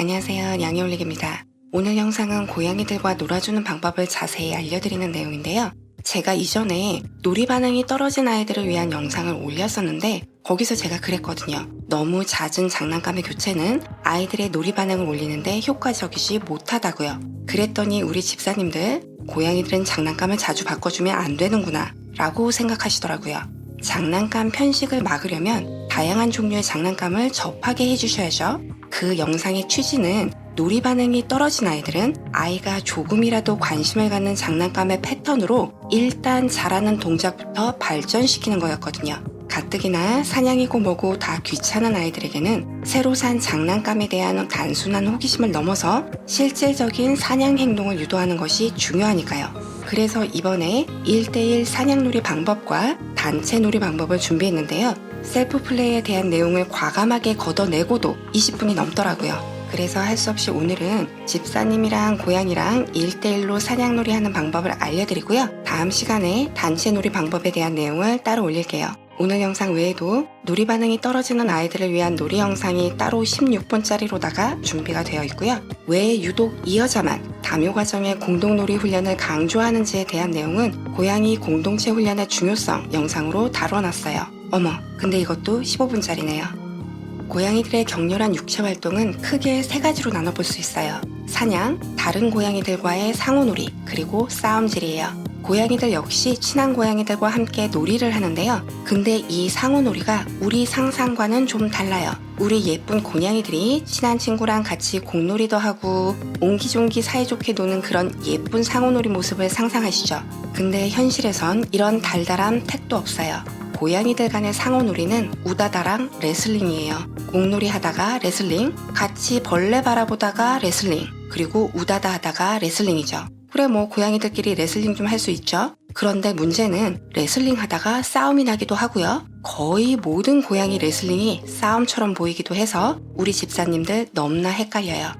안녕하세요. 양이올릭입니다. 오늘 영상은 고양이들과 놀아주는 방법을 자세히 알려드리는 내용인데요. 제가 이전에 놀이 반응이 떨어진 아이들을 위한 영상을 올렸었는데 거기서 제가 그랬거든요. 너무 잦은 장난감의 교체는 아이들의 놀이 반응을 올리는데 효과적이지 못하다고요. 그랬더니 우리 집사님들 고양이들은 장난감을 자주 바꿔주면 안 되는구나 라고 생각하시더라고요. 장난감 편식을 막으려면 다양한 종류의 장난감을 접하게 해주셔야죠. 그 영상의 취지는 놀이 반응이 떨어진 아이들은 아이가 조금이라도 관심을 갖는 장난감의 패턴으로 일단 잘하는 동작부터 발전시키는 거였거든요. 가뜩이나 사냥이고 뭐고 다 귀찮은 아이들에게는 새로 산 장난감에 대한 단순한 호기심을 넘어서 실질적인 사냥 행동을 유도하는 것이 중요하니까요. 그래서 이번에 1대1 사냥놀이 방법과 단체 놀이 방법을 준비했는데요. 셀프 플레이에 대한 내용을 과감하게 걷어내고도 20분이 넘더라고요. 그래서 할 수 없이 오늘은 집사님이랑 고양이랑 1대1로 사냥놀이 하는 방법을 알려드리고요. 다음 시간에 단체 놀이 방법에 대한 내용을 따로 올릴게요. 오늘 영상 외에도 놀이 반응이 떨어지는 아이들을 위한 놀이 영상이 따로 16분짜리로다가 준비가 되어 있고요. 왜 유독 이 여자만 담요 과정의 공동놀이 훈련을 강조하는지에 대한 내용은 고양이 공동체 훈련의 중요성 영상으로 다뤄놨어요. 어머, 근데 이것도 15분짜리네요. 고양이들의 격렬한 육체 활동은 크게 세 가지로 나눠볼 수 있어요. 사냥, 다른 고양이들과의 상호놀이, 그리고 싸움질이에요. 고양이들 역시 친한 고양이들과 함께 놀이를 하는데요. 근데 이 상호놀이가 우리 상상과는 좀 달라요. 우리 예쁜 고양이들이 친한 친구랑 같이 공놀이도 하고 옹기종기 사이좋게 노는 그런 예쁜 상호놀이 모습을 상상하시죠? 근데 현실에선 이런 달달함 택도 없어요. 고양이들 간의 상호놀이는 우다다랑 레슬링이에요. 공놀이 하다가 레슬링, 같이 벌레 바라보다가 레슬링, 그리고 우다다 하다가 레슬링이죠. 그래 뭐 고양이들끼리 레슬링 좀 할 수 있죠. 그런데 문제는 레슬링 하다가 싸움이 나기도 하고요. 거의 모든 고양이 레슬링이 싸움처럼 보이기도 해서 우리 집사님들 너무나 헷갈려요.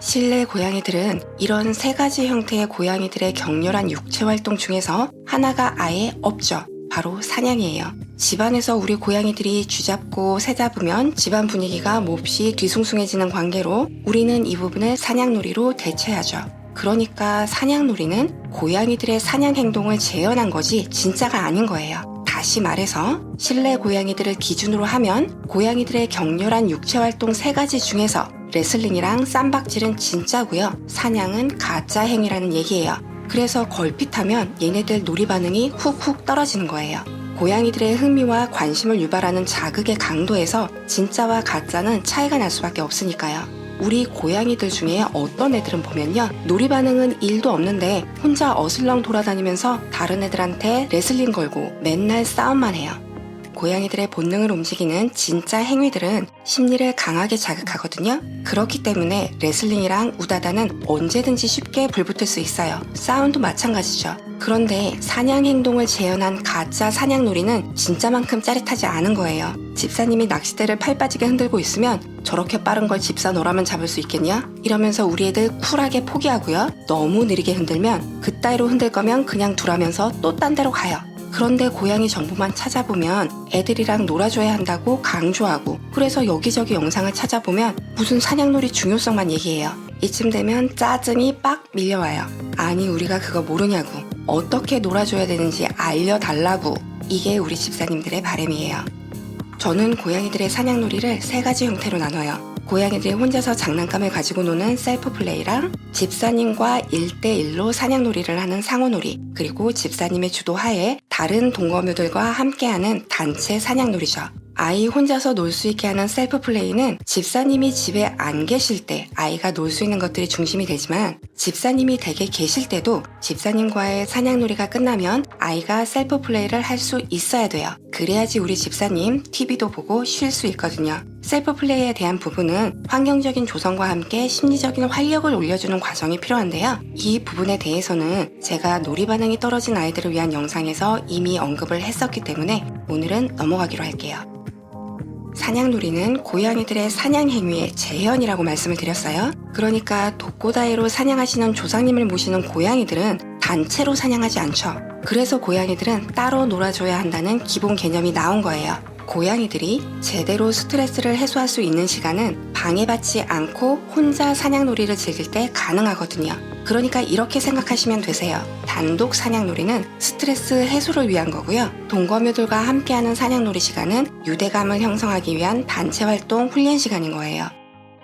실내 고양이들은 이런 세 가지 형태의 고양이들의 격렬한 육체 활동 중에서 하나가 아예 없죠. 바로 사냥이에요. 집안에서 우리 고양이들이 쥐잡고 새 잡으면 집안 분위기가 몹시 뒤숭숭해지는 관계로 우리는 이 부분을 사냥놀이로 대체하죠. 그러니까 사냥놀이는 고양이들의 사냥 행동을 재현한 거지 진짜가 아닌 거예요. 다시 말해서 실내 고양이들을 기준으로 하면 고양이들의 격렬한 육체 활동 세 가지 중에서 레슬링이랑 쌈박질은 진짜고요. 사냥은 가짜 행위라는 얘기예요. 그래서 걸핏하면 얘네들 놀이 반응이 훅훅 떨어지는 거예요. 고양이들의 흥미와 관심을 유발하는 자극의 강도에서 진짜와 가짜는 차이가 날 수밖에 없으니까요. 우리 고양이들 중에 어떤 애들은 보면요. 놀이 반응은 1도 없는데 혼자 어슬렁 돌아다니면서 다른 애들한테 레슬링 걸고 맨날 싸움만 해요. 고양이들의 본능을 움직이는 진짜 행위들은 심리를 강하게 자극하거든요. 그렇기 때문에 레슬링이랑 우다다는 언제든지 쉽게 불붙을 수 있어요. 싸움도 마찬가지죠. 그런데 사냥 행동을 재현한 가짜 사냥놀이는 진짜만큼 짜릿하지 않은 거예요. 집사님이 낚싯대를 팔 빠지게 흔들고 있으면 저렇게 빠른 걸 집사 너라면 잡을 수 있겠냐? 이러면서 우리 애들 쿨하게 포기하고요. 너무 느리게 흔들면 그따위로 흔들 거면 그냥 두라면서 또 딴 데로 가요. 그런데 고양이 정보만 찾아보면 애들이랑 놀아줘야 한다고 강조하고 그래서 여기저기 영상을 찾아보면 무슨 사냥놀이 중요성만 얘기해요. 이쯤 되면 짜증이 빡 밀려와요. 아니 우리가 그거 모르냐고 어떻게 놀아줘야 되는지 알려달라고 이게 우리 집사님들의 바람이에요. 저는 고양이들의 사냥놀이를 세 가지 형태로 나눠요. 고양이들이 혼자서 장난감을 가지고 노는 셀프 플레이랑 집사님과 1대1로 사냥놀이를 하는 상호놀이, 그리고 집사님의 주도하에 다른 동거묘들과 함께하는 단체 사냥놀이죠. 아이 혼자서 놀 수 있게 하는 셀프 플레이는 집사님이 집에 안 계실 때 아이가 놀 수 있는 것들이 중심이 되지만 집사님이 댁에 계실 때도 집사님과의 사냥놀이가 끝나면 아이가 셀프 플레이를 할 수 있어야 돼요. 그래야지 우리 집사님 TV도 보고 쉴 수 있거든요. 셀프 플레이에 대한 부분은 환경적인 조성과 함께 심리적인 활력을 올려주는 과정이 필요한데요. 이 부분에 대해서는 제가 놀이 반응이 떨어진 아이들을 위한 영상에서 이미 언급을 했었기 때문에 오늘은 넘어가기로 할게요. 사냥놀이는 고양이들의 사냥 행위의 재현이라고 말씀을 드렸어요. 그러니까 독고다이로 사냥하시는 조상님을 모시는 고양이들은 단체로 사냥하지 않죠. 그래서 고양이들은 따로 놀아줘야 한다는 기본 개념이 나온 거예요. 고양이들이 제대로 스트레스를 해소할 수 있는 시간은 방해받지 않고 혼자 사냥놀이를 즐길 때 가능하거든요. 그러니까 이렇게 생각하시면 되세요. 단독 사냥놀이는 스트레스 해소를 위한 거고요. 동거묘들과 함께하는 사냥놀이 시간은 유대감을 형성하기 위한 단체 활동 훈련 시간인 거예요.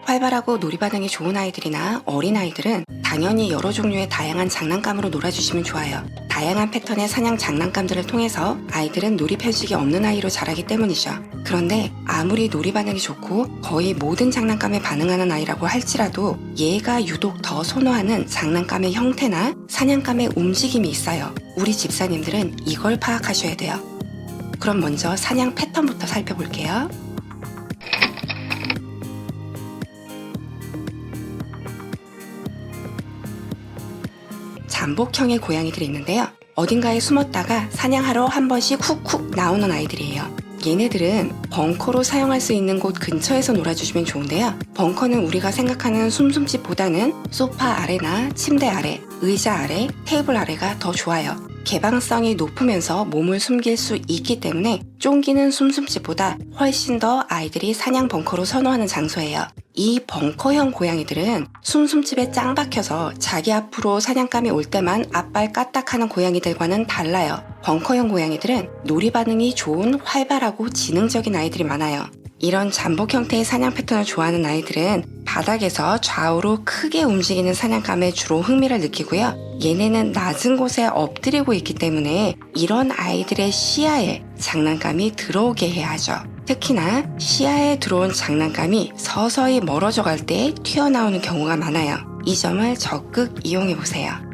활발하고 놀이 반응이 좋은 아이들이나 어린 아이들은 당연히 여러 종류의 다양한 장난감으로 놀아주시면 좋아요. 다양한 패턴의 사냥 장난감들을 통해서 아이들은 놀이 편식이 없는 아이로 자라기 때문이죠. 그런데 아무리 놀이 반응이 좋고 거의 모든 장난감에 반응하는 아이라고 할지라도 얘가 유독 더 선호하는 장난감의 형태나 사냥감의 움직임이 있어요. 우리 집사님들은 이걸 파악하셔야 돼요. 그럼 먼저 사냥 패턴부터 살펴볼게요. 잠복형의 고양이들이 있는데요. 어딘가에 숨었다가 사냥하러 한 번씩 훅훅 나오는 아이들이에요. 얘네들은 벙커로 사용할 수 있는 곳 근처에서 놀아주시면 좋은데요. 벙커는 우리가 생각하는 숨숨집보다는 소파 아래나 침대 아래, 의자 아래, 테이블 아래가 더 좋아요. 개방성이 높으면서 몸을 숨길 수 있기 때문에 쫑기는 숨숨집보다 훨씬 더 아이들이 사냥 벙커로 선호하는 장소예요. 이 벙커형 고양이들은 숨숨집에 짱 박혀서 자기 앞으로 사냥감이 올 때만 앞발 까딱하는 고양이들과는 달라요. 벙커형 고양이들은 놀이 반응이 좋은 활발하고 지능적인 아이들이 많아요. 이런 잠복 형태의 사냥 패턴을 좋아하는 아이들은 바닥에서 좌우로 크게 움직이는 사냥감에 주로 흥미를 느끼고요. 얘네는 낮은 곳에 엎드리고 있기 때문에 이런 아이들의 시야에 장난감이 들어오게 해야 하죠. 특히나 시야에 들어온 장난감이 서서히 멀어져 갈 때 튀어나오는 경우가 많아요. 이 점을 적극 이용해 보세요.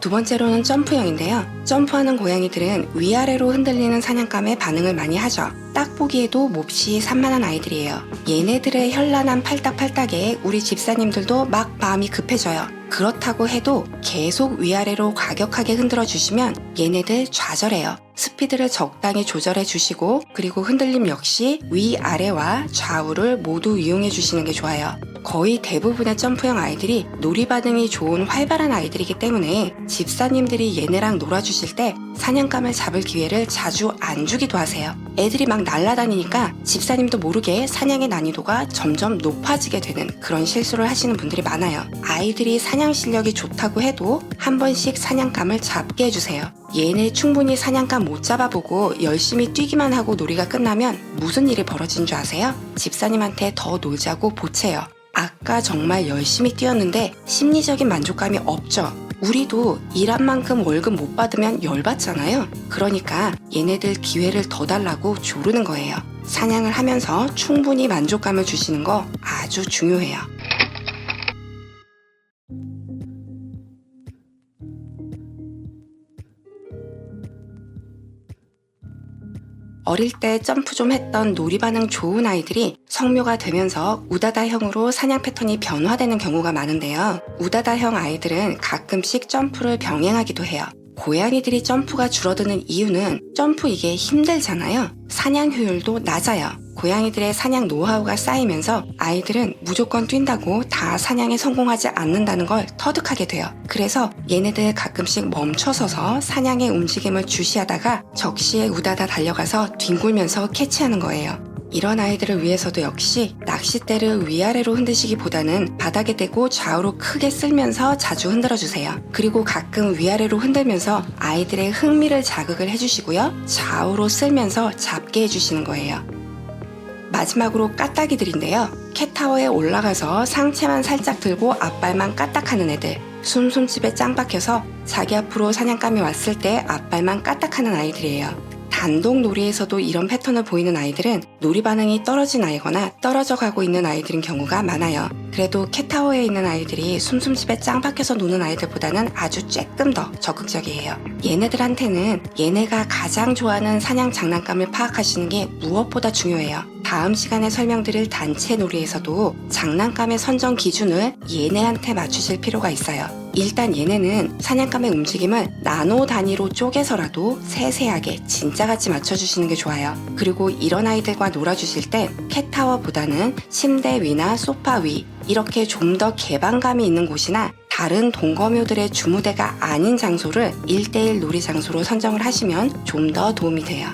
두 번째로는 점프형인데요. 점프하는 고양이들은 위아래로 흔들리는 사냥감에 반응을 많이 하죠. 딱 보기에도 몹시 산만한 아이들이에요. 얘네들의 현란한 팔딱팔딱에 우리 집사님들도 막 마음이 급해져요. 그렇다고 해도 계속 위아래로 과격하게 흔들어 주시면 얘네들 좌절해요. 스피드를 적당히 조절해 주시고 그리고 흔들림 역시 위아래와 좌우를 모두 이용해 주시는 게 좋아요. 거의 대부분의 점프형 아이들이 놀이 반응이 좋은 활발한 아이들이기 때문에 집사님들이 얘네랑 놀아주실 때 사냥감을 잡을 기회를 자주 안 주기도 하세요. 애들이 막 날아다니니까 집사님도 모르게 사냥의 난이도가 점점 높아지게 되는 그런 실수를 하시는 분들이 많아요. 아이들이 사냥 실력이 좋다고 해도 한 번씩 사냥감을 잡게 해주세요. 얘네 충분히 사냥감 못 잡아보고 열심히 뛰기만 하고 놀이가 끝나면 무슨 일이 벌어진 줄 아세요? 집사님한테 더 놀자고 보채요. 아까 정말 열심히 뛰었는데 심리적인 만족감이 없죠. 우리도 일한 만큼 월급 못 받으면 열받잖아요. 그러니까 얘네들 기회를 더 달라고 조르는 거예요. 사냥을 하면서 충분히 만족감을 주시는 거 아주 중요해요. 어릴 때 점프 좀 했던 놀이 반응 좋은 아이들이 성묘가 되면서 우다다형으로 사냥 패턴이 변화되는 경우가 많은데요. 우다다형 아이들은 가끔씩 점프를 병행하기도 해요. 고양이들이 점프가 줄어드는 이유는 점프 이게 힘들잖아요. 사냥 효율도 낮아요. 고양이들의 사냥 노하우가 쌓이면서 아이들은 무조건 뛴다고 다 사냥에 성공하지 않는다는 걸 터득하게 돼요. 그래서 얘네들 가끔씩 멈춰서서 사냥의 움직임을 주시하다가 적시에 우다다 달려가서 뒹굴면서 캐치하는 거예요. 이런 아이들을 위해서도 역시 낚싯대를 위아래로 흔드시기보다는 바닥에 대고 좌우로 크게 쓸면서 자주 흔들어 주세요. 그리고 가끔 위아래로 흔들면서 아이들의 흥미를 자극을 해주시고요. 좌우로 쓸면서 잡게 해주시는 거예요. 마지막으로 까딱이들인데요. 캣타워에 올라가서 상체만 살짝 들고 앞발만 까딱하는 애들. 숨숨집에 짱 박혀서 자기 앞으로 사냥감이 왔을 때 앞발만 까딱하는 아이들이에요. 단독 놀이에서도 이런 패턴을 보이는 아이들은 놀이 반응이 떨어진 아이거나 떨어져 가고 있는 아이들인 경우가 많아요. 그래도 캣타워에 있는 아이들이 숨숨집에 짱 박혀서 노는 아이들보다는 아주 쬐끔 더 적극적이에요. 얘네들한테는 얘네가 가장 좋아하는 사냥 장난감을 파악하시는 게 무엇보다 중요해요. 다음 시간에 설명드릴 단체 놀이에서도 장난감의 선정 기준을 얘네한테 맞추실 필요가 있어요. 일단 얘네는 사냥감의 움직임을 나노 단위로 쪼개서라도 세세하게 진짜같이 맞춰주시는 게 좋아요. 그리고 이런 아이들과 놀아주실 땐 캣타워보다는 침대 위나 소파 위 이렇게 좀 더 개방감이 있는 곳이나 다른 동거묘들의 주무대가 아닌 장소를 1대1 놀이 장소로 선정을 하시면 좀 더 도움이 돼요.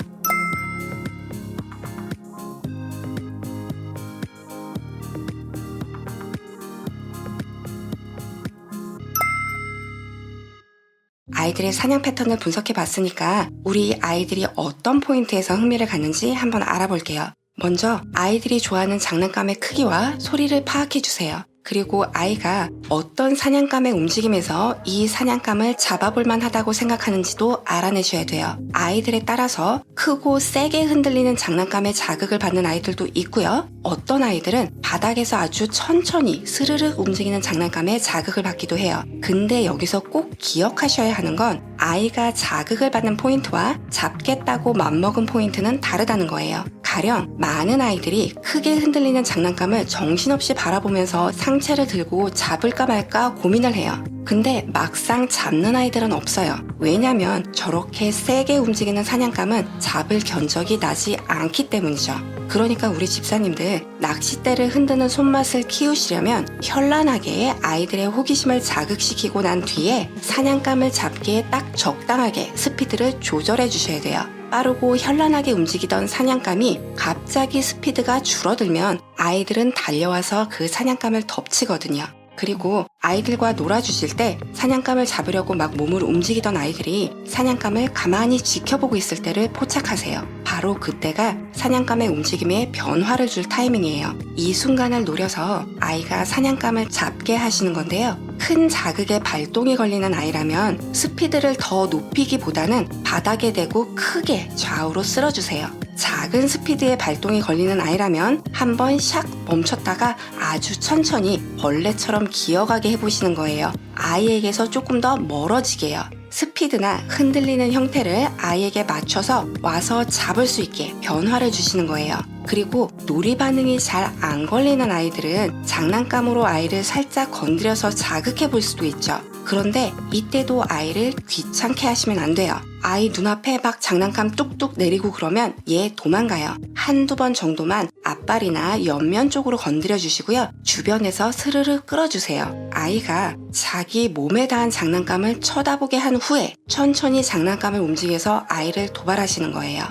아이들의 사냥 패턴을 분석해 봤으니까 우리 아이들이 어떤 포인트에서 흥미를 갖는지 한번 알아볼게요. 먼저 아이들이 좋아하는 장난감의 크기와 소리를 파악해 주세요. 그리고 아이가 어떤 사냥감의 움직임에서 이 사냥감을 잡아볼 만 하다고 생각하는지도 알아내셔야 돼요. 아이들에 따라서 크고 세게 흔들리는 장난감에 자극을 받는 아이들도 있고요. 어떤 아이들은 바닥에서 아주 천천히 스르륵 움직이는 장난감에 자극을 받기도 해요. 근데 여기서 꼭 기억하셔야 하는 건 아이가 자극을 받는 포인트와 잡겠다고 맘먹은 포인트는 다르다는 거예요. 가령 많은 아이들이 크게 흔들리는 장난감을 정신없이 바라보면서 상체를 들고 잡을까 말까 고민을 해요. 근데 막상 잡는 아이들은 없어요. 왜냐면 저렇게 세게 움직이는 사냥감은 잡을 견적이 나지 않기 때문이죠. 그러니까 우리 집사님들 낚싯대를 흔드는 손맛을 키우시려면 현란하게 아이들의 호기심을 자극시키고 난 뒤에 사냥감을 잡기에 딱 적당하게 스피드를 조절해 주셔야 돼요. 빠르고 현란하게 움직이던 사냥감이 갑자기 스피드가 줄어들면 아이들은 달려와서 그 사냥감을 덮치거든요. 그리고 아이들과 놀아주실 때 사냥감을 잡으려고 막 몸을 움직이던 아이들이 사냥감을 가만히 지켜보고 있을 때를 포착하세요. 바로 그때가 사냥감의 움직임에 변화를 줄 타이밍이에요. 이 순간을 노려서 아이가 사냥감을 잡게 하시는 건데요. 큰 자극에 발동이 걸리는 아이라면 스피드를 더 높이기보다는 바닥에 대고 크게 좌우로 쓸어주세요. 작은 스피드의 발동이 걸리는 아이라면 한번 샥 멈췄다가 아주 천천히 벌레처럼 기어가게 해보시는 거예요. 아이에게서 조금 더 멀어지게요. 스피드나 흔들리는 형태를 아이에게 맞춰서 와서 잡을 수 있게 변화를 주시는 거예요. 그리고 놀이 반응이 잘 안 걸리는 아이들은 장난감으로 아이를 살짝 건드려서 자극해 볼 수도 있죠. 그런데 이때도 아이를 귀찮게 하시면 안 돼요. 아이 눈앞에 막 장난감 뚝뚝 내리고 그러면 얘 도망가요. 한두 번 정도만 앞발이나 옆면 쪽으로 건드려 주시고요. 주변에서 스르르 끌어주세요. 아이가 자기 몸에 닿은 장난감을 쳐다보게 한 후에 천천히 장난감을 움직여서 아이를 도발하시는 거예요.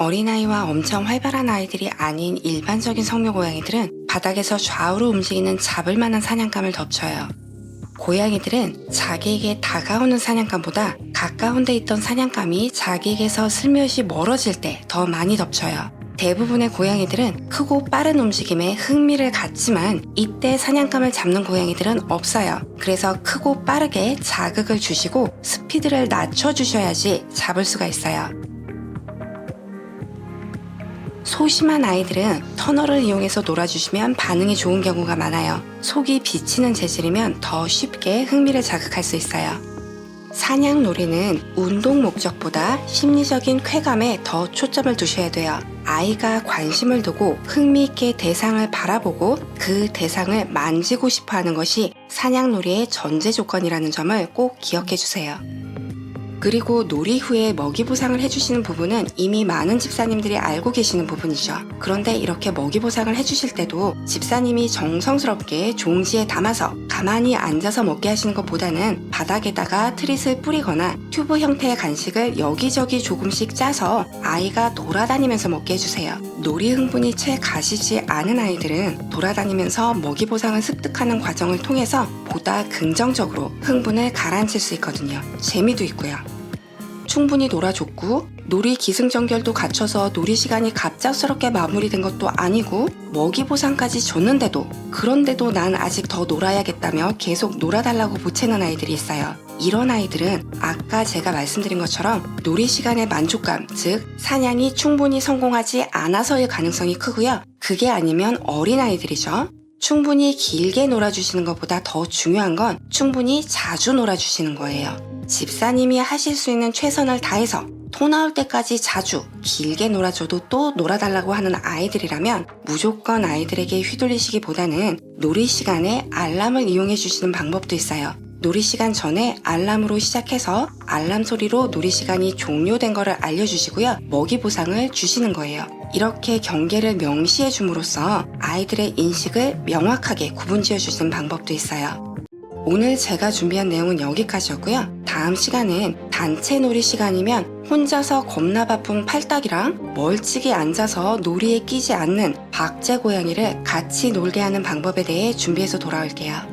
어린아이와 엄청 활발한 아이들이 아닌 일반적인 성묘 고양이들은 바닥에서 좌우로 움직이는 잡을 만한 사냥감을 덮쳐요. 고양이들은 자기에게 다가오는 사냥감보다 가까운 데 있던 사냥감이 자기에게서 슬며시 멀어질 때 더 많이 덮쳐요. 대부분의 고양이들은 크고 빠른 움직임에 흥미를 갖지만 이때 사냥감을 잡는 고양이들은 없어요. 그래서 크고 빠르게 자극을 주시고 스피드를 낮춰주셔야지 잡을 수가 있어요. 소심한 아이들은 터널을 이용해서 놀아주시면 반응이 좋은 경우가 많아요. 속이 비치는 재질이면 더 쉽게 흥미를 자극할 수 있어요. 사냥 놀이는 운동 목적보다 심리적인 쾌감에 더 초점을 두셔야 돼요. 아이가 관심을 두고 흥미있게 대상을 바라보고 그 대상을 만지고 싶어 하는 것이 사냥 놀이의 전제 조건이라는 점을 꼭 기억해 주세요. 그리고 놀이 후에 먹이 보상을 해주시는 부분은 이미 많은 집사님들이 알고 계시는 부분이죠. 그런데 이렇게 먹이 보상을 해주실 때도 집사님이 정성스럽게 종지에 담아서 가만히 앉아서 먹게 하시는 것보다는 바닥에다가 트릿을 뿌리거나 튜브 형태의 간식을 여기저기 조금씩 짜서 아이가 돌아다니면서 먹게 해주세요. 놀이 흥분이 채 가시지 않은 아이들은 돌아다니면서 먹이 보상을 습득하는 과정을 통해서 보다 긍정적으로 흥분을 가라앉힐 수 있거든요. 재미도 있고요. 충분히 놀아줬고 놀이 기승전결도 갖춰서 놀이 시간이 갑작스럽게 마무리된 것도 아니고 먹이 보상까지 줬는데도 그런데도 난 아직 더 놀아야겠다며 계속 놀아달라고 보채는 아이들이 있어요. 이런 아이들은 아까 제가 말씀드린 것처럼 놀이 시간의 만족감, 즉 사냥이 충분히 성공하지 않아서의 가능성이 크고요. 그게 아니면 어린 아이들이죠. 충분히 길게 놀아주시는 것보다 더 중요한 건 충분히 자주 놀아주시는 거예요. 집사님이 하실 수 있는 최선을 다해서 토 나올 때까지 자주 길게 놀아줘도 또 놀아달라고 하는 아이들이라면 무조건 아이들에게 휘둘리시기보다는 놀이 시간에 알람을 이용해 주시는 방법도 있어요. 놀이 시간 전에 알람으로 시작해서 알람 소리로 놀이 시간이 종료된 거를 알려주시고요. 먹이 보상을 주시는 거예요. 이렇게 경계를 명시해 줌으로써 아이들의 인식을 명확하게 구분 지어 주시는 방법도 있어요. 오늘 제가 준비한 내용은 여기까지였고요. 다음 시간은 단체 놀이 시간이면 혼자서 겁나 바쁜 팔딱이랑 멀찍이 앉아서 놀이에 끼지 않는 박제 고양이를 같이 놀게 하는 방법에 대해 준비해서 돌아올게요.